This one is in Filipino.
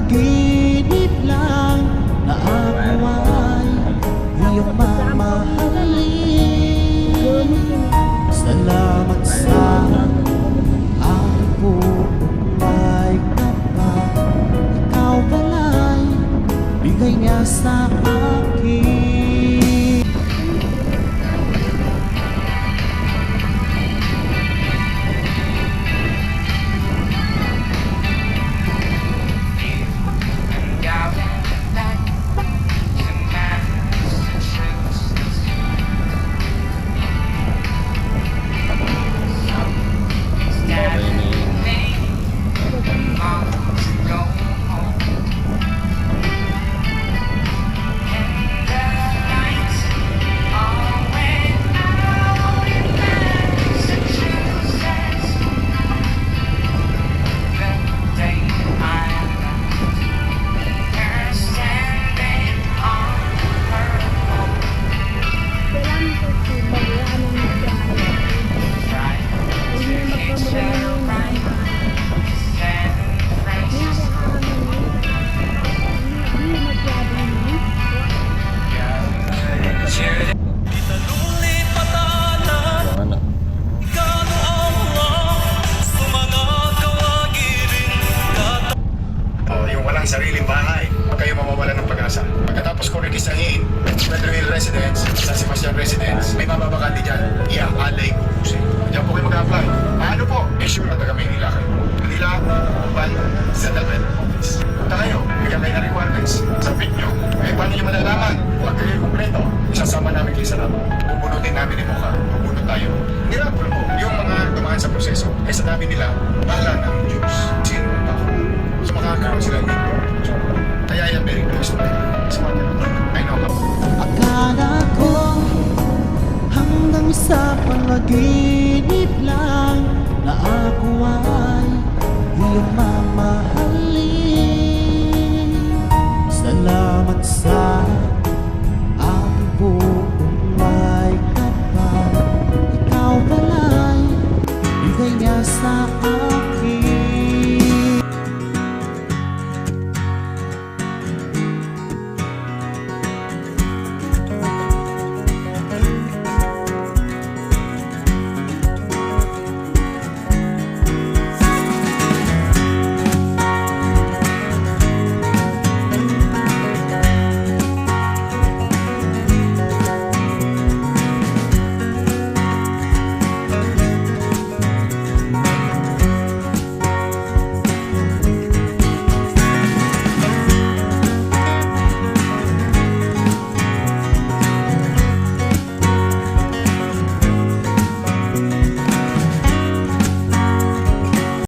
panaginip lang Na ako ay iyong mamahalin. Salamat sa aking buhay kapag Ikaw pala'y bigay niya sa Pagkatapos ko registrahin, Pedro Hill Residence, San Sebastian Residence, may mababakante dyan, iaalay ko po siya. Diyan po kayo mag-apply. Paano po? Issue na taga Maynila kayo. Manila, Upan, Settlement Office. Punta kayo, bigyan kayo ng requirements. Submit nyo. Eh, paano nyo malalaman? Huwag kayo kumpleto. Isasama namin kayo sa labo. Bubunutin namin yung mukha. Bubunot tayo. Hirap po. Yung mga dumaan sa proseso, eh sa dami nila, bahala sa panaginip lang Na ako ay iyong mamahalin. Salamat sa